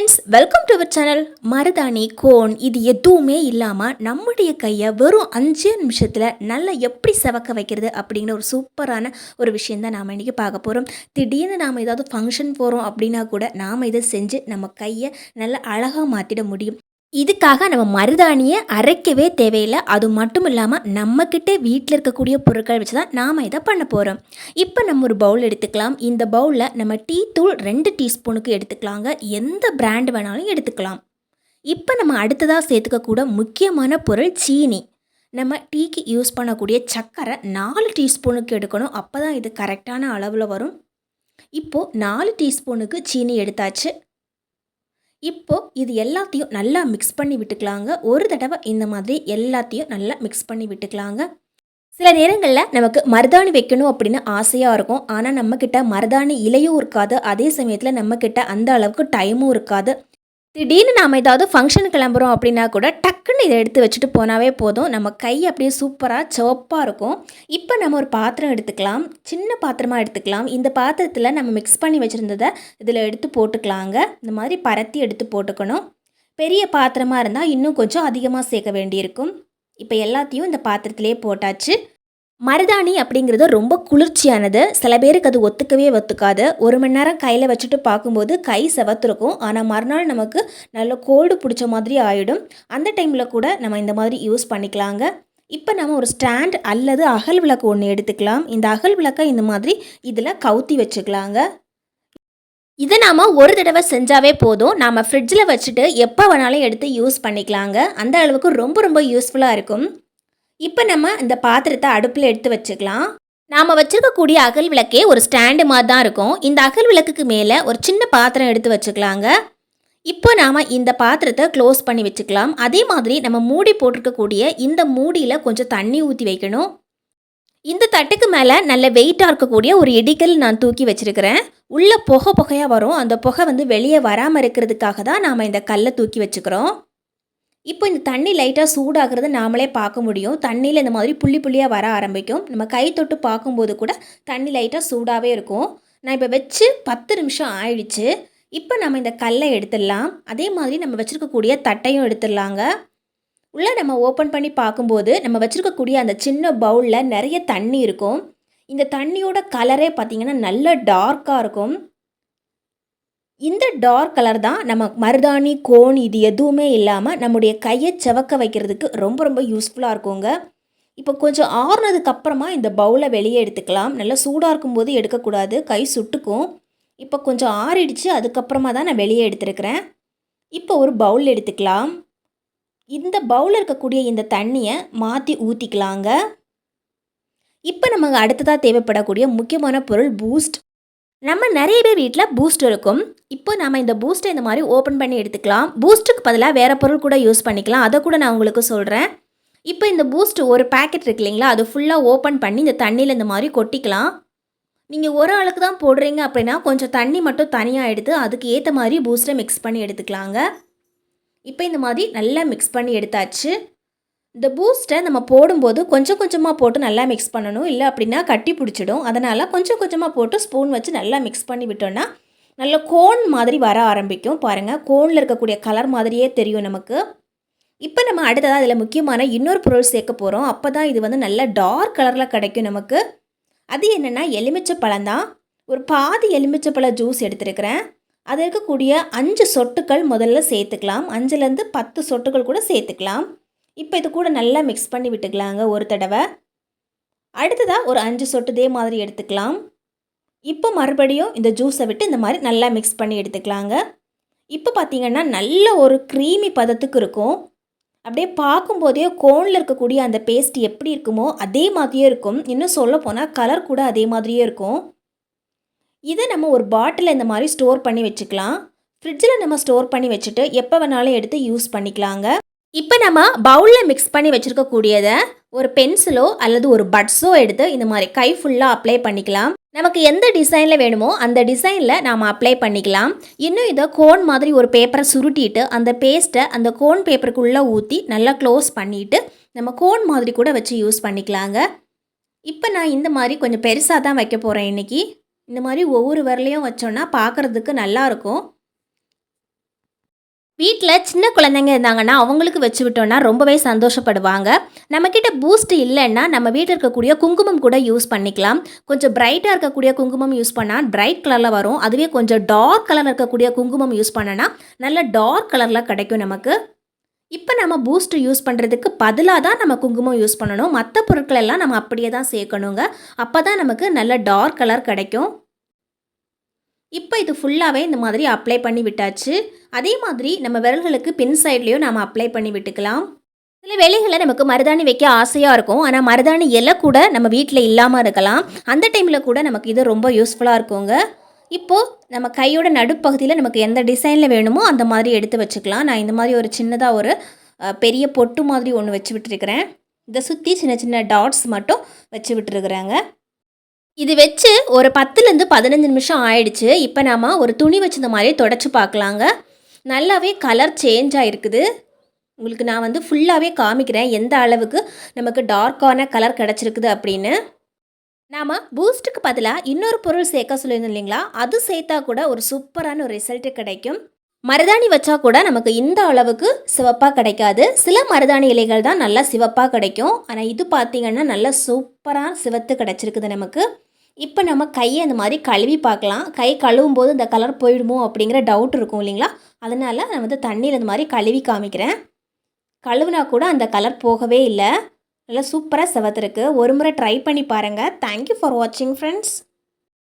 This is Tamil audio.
Friends welcome to our channel மருதாணி கோன் இது எதுவுமே இல்லாமல் நம்முடைய கையை வெறும் அஞ்சே நிமிஷத்தில் நல்லா எப்படி செவக்க வைக்கிறது அப்படிங்கிற ஒரு சூப்பரான ஒரு விஷயம் தான் நாம் இன்றைக்கி பார்க்க போகிறோம் திடீர்னு நாம் ஏதாவது ஃபங்க்ஷன் போகிறோம் அப்படின்னா கூட நாம் இதை செஞ்சு நம்ம கையை நல்லா அழகாக மாற்றிட முடியும். இதுக்காக நம்ம மருதாணியை அரைக்கவே தேவையில்லை. அது மட்டும் இல்லாமல் நம்மக்கிட்ட வீட்டில் இருக்கக்கூடிய பொருட்கள் வச்சு தான் நாம் இதை பண்ண போகிறோம் இப்போ நம்ம ஒரு பவுல் எடுத்துக்கலாம். இந்த பவுலில் நம்ம டீ தூள் ரெண்டு டீஸ்பூனுக்கு எடுத்துக்கலாங்க. எந்த பிராண்ட் வேணாலும் எடுத்துக்கலாம். இப்போ நம்ம அடுத்ததாக சேர்த்துக்கக்கூட முக்கியமான பொருள் சீனி. நம்ம டீக்கு யூஸ் பண்ணக்கூடிய சர்க்கரை நாலு டீஸ்பூனுக்கு எடுக்கணும். அப்போ தான் இது கரெக்டான அளவில் வரும். இப்போது நாலு டீஸ்பூனுக்கு சீனி எடுத்தாச்சு. இப்போ இது எல்லாத்தையும் நல்லா மிக்ஸ் பண்ணி விட்டுக்கலாங்க. ஒரு தடவை இந்த மாதிரி எல்லாத்தையும் நல்லா மிக்ஸ் பண்ணி விட்டுக்கலாங்க. சில நேரங்களில் நமக்கு மருதாணி வைக்கணும் அப்படின்னு ஆசையாக இருக்கும். ஆனால் நம்மக்கிட்ட மருதாணி இலையும் இருக்காது. அதே சமயத்தில் நம்மக்கிட்ட அந்த அளவுக்கு டைமும் இருக்காது. திடீர்னு நாம் ஏதாவது ஃபங்க்ஷன் கிளம்புறோம் அப்படின்னா கூட டக்குன்னு இதை எடுத்து வச்சுட்டு போனாவே போதும். நம்ம கை அப்படியே சூப்பராக சிவப்பாக இருக்கும். இப்போ நம்ம ஒரு பாத்திரம் எடுத்துக்கலாம். சின்ன பாத்திரமாக எடுத்துக்கலாம். இந்த பாத்திரத்தில் நம்ம மிக்ஸ் பண்ணி வச்சுருந்ததை இதில் எடுத்து போட்டுக்கலாங்க. இந்த மாதிரி பரத்தி எடுத்து போட்டுக்கணும். பெரிய பாத்திரமாக இருந்தால் இன்னும் கொஞ்சம் அதிகமாக சேர்க்க வேண்டியிருக்கும். இப்போ எல்லாத்தையும் இந்த பாத்திரத்திலே போட்டாச்சு. மருதாணி அப்படிங்கிறது ரொம்ப குளிர்ச்சியானது. சில பேருக்கு அது ஒத்துக்கவே ஒத்துக்காது. ஒரு மணி நேரம் கையில் வச்சுட்டு பார்க்கும்போது கை செவத்துருக்கும். ஆனால் மறுநாள் நமக்கு நல்ல கோல்டு பிடிச்ச மாதிரி ஆகிடும் அந்த டைமில் கூட நம்ம இந்த மாதிரி யூஸ் பண்ணிக்கலாங்க. இப்போ நம்ம ஒரு ஸ்டாண்ட் அல்லது அகல் விளக்கு ஒன்று எடுத்துக்கலாம். இந்த அகல் விளக்கை இந்த மாதிரி இதில் கவுத்தி வச்சுக்கலாங்க. இதை நாம் ஒரு தடவை செஞ்சாவே போதும். நாம் ஃப்ரிட்ஜில் வச்சுட்டு எப்போ வேணாலும் எடுத்து யூஸ் பண்ணிக்கலாங்க. அந்த அளவுக்கு ரொம்ப ரொம்ப யூஸ்ஃபுல்லாக இருக்கும். இப்போ நம்ம இந்த பாத்திரத்தை அடுப்பில் எடுத்து வச்சுக்கலாம். நாம் வச்சுருக்கக்கூடிய அகல் விளக்கே ஒரு ஸ்டாண்டு மாதிரி தான் இருக்கும். இந்த அகல் விளக்குக்கு மேலே ஒரு சின்ன பாத்திரம் எடுத்து வச்சுக்கலாங்க. இப்போ நாம் இந்த பாத்திரத்தை க்ளோஸ் பண்ணி வச்சுக்கலாம். அதே மாதிரி நம்ம மூடி போட்டிருக்கக்கூடிய இந்த மூடியில் கொஞ்சம் தண்ணி ஊற்றி வைக்கணும். இந்த தட்டுக்கு மேலே நல்ல வெயிட்டாக இருக்கக்கூடிய ஒரு இடிக்கல் நான் தூக்கி வச்சுருக்கிறேன். உள்ளே புகை புகையாக வரும். அந்த புகை வந்து வெளியே வராமல் இருக்கிறதுக்காக தான் நாம் இந்த கல்லை தூக்கி வச்சுக்கிறோம். இப்போ இந்த தண்ணி லைட்டாக சூடாகிறத நாமளே பார்க்க முடியும். தண்ணியில் இந்த மாதிரி புள்ளி புள்ளியாக வர ஆரம்பிக்கும். நம்ம கை தொட்டு பார்க்கும்போது கூட தண்ணி லைட்டாக சூடாகவே இருக்கும். நான் இப்போ வச்சு பத்து நிமிஷம் ஆயிடுச்சு. இப்போ நம்ம இந்த கல்லை எடுத்துடலாம். அதே மாதிரி நம்ம வச்சுருக்கக்கூடிய தட்டையும் எடுத்துடலாங்க. உள்ளே நம்ம ஓப்பன் பண்ணி பார்க்கும்போது நம்ம வச்சுருக்கக்கூடிய அந்த சின்ன பவுலில் நிறைய தண்ணி இருக்கும். இந்த தண்ணியோட கலரே பார்த்திங்கன்னா நல்ல டார்க்காக இருக்கும். இந்த டார்க் கலர் தான் நம்ம மருதாணி கோன் இது எதுவுமே இல்லாமல் நம்முடைய கையை செவக்க வைக்கிறதுக்கு ரொம்ப ரொம்ப யூஸ்ஃபுல்லாக இருக்குங்க. இப்போ கொஞ்சம் ஆறுனதுக்கு அப்புறமா இந்த பவுலை வெளியே எடுத்துக்கலாம். நல்லா சூடாக இருக்கும்போது எடுக்கக்கூடாது. கை சுட்டுக்கும். இப்போ கொஞ்சம் ஆறிடுச்சு. அதுக்கப்புறமா தான் நான் வெளியே எடுத்துருக்கிறேன். இப்போ ஒரு பவுல் எடுத்துக்கலாம். இந்த பவுலில் இருக்கக்கூடிய இந்த தண்ணியை மாற்றி ஊற்றிக்கலாங்க இப்போ நமக்கு அடுத்ததாக தேவைப்படக்கூடிய முக்கியமான பொருள் பூஸ்ட் நம்ம நிறைய பேர் வீட்டில் பூஸ்ட் இருக்கும். இப்போ நம்ம இந்த பூஸ்ட்டை இந்த மாதிரி ஓப்பன் பண்ணி எடுத்துக்கலாம். பூஸ்ட்டுக்கு பதிலாக வேறு பொருள் கூட யூஸ் பண்ணிக்கலாம். அதை கூட நான் உங்களுக்கு சொல்கிறேன் இப்போ இந்த பூஸ்ட் ஒரு பேக்கெட் இருக்கு இல்லைங்களா? அது ஃபுல்லாக ஓப்பன் பண்ணி இந்த தண்ணியில் இந்த மாதிரி கொட்டிக்கலாம். நீங்கள் ஒரு ஆளுக்கு தான் போடுறீங்க அப்படின்னா கொஞ்சம் தண்ணி மட்டும் தனியாக எடுத்து அதுக்கு ஏற்ற மாதிரி பூஸ்ட்டை மிக்ஸ் பண்ணி எடுத்துக்கலாங்க. இப்போ இந்த மாதிரி நல்லா மிக்ஸ் பண்ணி எடுத்தாச்சு. இந்த பூஸ்ட்டை நம்ம போடும்போது கொஞ்சம் கொஞ்சமாக போட்டு நல்லா மிக்ஸ் பண்ணணும். இல்லை அப்படின்னா கட்டி பிடிச்சிடும். அதனால் கொஞ்சம் கொஞ்சமாக போட்டு ஸ்பூன் வச்சு நல்லா மிக்ஸ் பண்ணி விட்டோன்னா நல்ல கோன் மாதிரி வர ஆரம்பிக்கும். பாருங்கள் கோனில் இருக்கக்கூடிய கலர் மாதிரியே தெரியும் நமக்கு. இப்போ நம்ம அடுத்ததாக அதில் முக்கியமான இன்னொரு பொருள் சேர்க்க போகிறோம் அப்போ தான் இது வந்து நல்ல டார்க் கலரில் கிடைக்கும் நமக்கு. அது என்னென்னா எலுமிச்சை பழம் தான். ஒரு பாதி எலுமிச்சைப்பழ ஜூஸ் எடுத்துருக்கிறேன். அது இருக்கக்கூடிய அஞ்சு சொட்டுக்கள் முதல்ல சேர்த்துக்கலாம். அஞ்சுலேருந்து பத்து சொட்டுகள் கூட சேர்த்துக்கலாம். இப்போ இது கூட நல்லா மிக்ஸ் பண்ணி விட்டுக்கலாங்க ஒரு தடவை. அடுத்ததாக ஒரு அஞ்சு சொட்டு இதே மாதிரி எடுத்துக்கலாம். இப்போ மறுபடியும் இந்த ஜூஸை விட்டு இந்த மாதிரி நல்லா மிக்ஸ் பண்ணி எடுத்துக்கலாங்க. இப்போ பார்த்திங்கன்னா நல்ல ஒரு க்ரீமி பதத்துக்கு இருக்கும். அப்படியே பார்க்கும்போதே கோனில் இருக்கக்கூடிய அந்த பேஸ்ட் எப்படி இருக்குமோ அதே மாதிரியே இருக்கும். இன்னும் சொல்ல போனால் கலர் கூட அதே மாதிரியே இருக்கும். இதை நம்ம ஒரு பாட்டில் இந்த மாதிரி ஸ்டோர் பண்ணி வச்சுக்கலாம். ஃப்ரிட்ஜில் நம்ம ஸ்டோர் பண்ணி வச்சுட்டு எப்போ வேணாலும் எடுத்து யூஸ் பண்ணிக்கலாங்க. இப்போ நம்ம பவுலில் மிக்ஸ் பண்ணி வச்சுருக்கக்கூடியதை ஒரு பென்சிலோ அல்லது ஒரு பட்ஸோ எடுத்து இந்த மாதிரி கை ஃபுல்லாக அப்ளை பண்ணிக்கலாம். நமக்கு எந்த டிசைனில் வேணுமோ அந்த டிசைனில் நாம் அப்ளை பண்ணிக்கலாம். இன்னும் இதை கோன் மாதிரி ஒரு பேப்பரை சுருட்டிட்டு அந்த பேஸ்ட்டை அந்த கோன் பேப்பருக்குள்ளே ஊற்றி நல்லா க்ளோஸ் பண்ணிவிட்டு நம்ம கோன் மாதிரி கூட வச்சு யூஸ் பண்ணிக்கலாங்க. இப்போ நான் இந்த மாதிரி கொஞ்சம் பெருசாக தான் வைக்க போகிறேன் இன்றைக்கி இந்த மாதிரி ஒவ்வொரு வரலையும் வச்சோன்னா பார்க்குறதுக்கு நல்லாயிருக்கும் வீட்டில் சின்ன குழந்தைங்க இருந்தாங்கன்னா அவங்களுக்கு வச்சு விட்டோம்னா ரொம்பவே சந்தோஷப்படுவாங்க. நம்மக்கிட்ட பூஸ்ட் இல்லைன்னா நம்ம வீட்டில் இருக்கக்கூடிய குங்குமம் கூட யூஸ் பண்ணிக்கலாம். கொஞ்சம் பிரைட்டாக இருக்கக்கூடிய குங்குமம் யூஸ் பண்ணால் பிரைட் கலரில் வரும். அதுவே கொஞ்சம் டார்க் கலரில் இருக்கக்கூடிய குங்குமம் யூஸ் பண்ணனா நல்ல டார்க் கலரில் கிடைக்கும் நமக்கு. இப்போ நம்ம பூஸ்ட் யூஸ் பண்ணுறதுக்கு பதிலாக தான் நம்ம குங்குமம் யூஸ் பண்ணணும். மற்ற பொருட்கள் எல்லாம் நம்ம அப்படியே தான் சேர்க்கணுங்க. அப்போ தான் நமக்கு நல்ல டார்க் கலர் கிடைக்கும். இப்போ இது ஃபுல்லாகவே இந்த மாதிரி அப்ளை பண்ணி விட்டாச்சு. அதே மாதிரி நம்ம விரல்களுக்கு பின் சைட்லேயும் நம்ம அப்ளை பண்ணி விட்டுக்கலாம். சில வேலைகளை நமக்கு மருதாணி வைக்க ஆசையாக இருக்கும். ஆனால் மருதாணி இலை கூட நம்ம வீட்டில் இல்லாமல் இருக்கலாம். அந்த டைமில் கூட நமக்கு இது ரொம்ப யூஸ்ஃபுல்லாக இருக்குங்க. இப்போது நம்ம கையோட நடுப்பகுதியில் நமக்கு எந்த டிசைனில் வேணுமோ அந்த மாதிரி எடுத்து வச்சுக்கலாம். நான் இந்த மாதிரி ஒரு சின்னதாக ஒரு பெரிய பொட்டு மாதிரி ஒன்று வச்சு விட்டுருக்கிறேன். இதை சுற்றி சின்ன சின்ன டாட்ஸ் மட்டும் வச்சு விட்டுருக்குறேங்க. இது வச்சு ஒரு பத்துலேருந்து பதினஞ்சு நிமிஷம் ஆயிடுச்சு. இப்போ நாம் ஒரு துணி வச்சிருந்த மாதிரி தொடச்சி பார்க்கலாங்க. நல்லாவே கலர் சேஞ்ச் ஆகிருக்குது உங்களுக்கு நான் வந்து ஃபுல்லாகவே காமிக்கிறேன். எந்த அளவுக்கு நமக்கு டார்க்கான கலர் கிடச்சிருக்குது அப்படின்னு. நாம் பூஸ்ட்டுக்கு பதிலாக இன்னொரு பொருள் சேர்க்க சொல்லியிருந்தோம் இல்லைங்களா? அது சேர்த்தா கூட ஒரு சூப்பரான ஒரு ரிசல்ட்டு கிடைக்கும். மருதாணி வச்சா கூட நமக்கு இந்த அளவுக்கு சிவப்பாக கிடைக்காது. சில மருதாணி இலைகள் தான் நல்லா சிவப்பாக கிடைக்கும். ஆனால் இது பார்த்தீங்கன்னா நல்லா சூப்பராக சிவத்து கிடச்சிருக்குது நமக்கு. இப்போ நம்ம கையை அந்த மாதிரி கழுவி பார்க்கலாம். கை கழுவும் போது இந்த கலர் போயிடுமோ அப்படிங்கிற டவுட் இருக்கும் இல்லைங்களா? அதனால் நான் வந்து தண்ணியில் இந்த மாதிரி கழுவி காமிக்கிறேன். கழுவுனா கூட அந்த கலர் போகவே இல்லை. நல்லா சூப்பராக சிவத்திருக்கு. ஒரு முறை ட்ரை பண்ணி பாருங்கள் தேங்க்யூ ஃபார் வாட்சிங் ஃப்ரெண்ட்ஸ்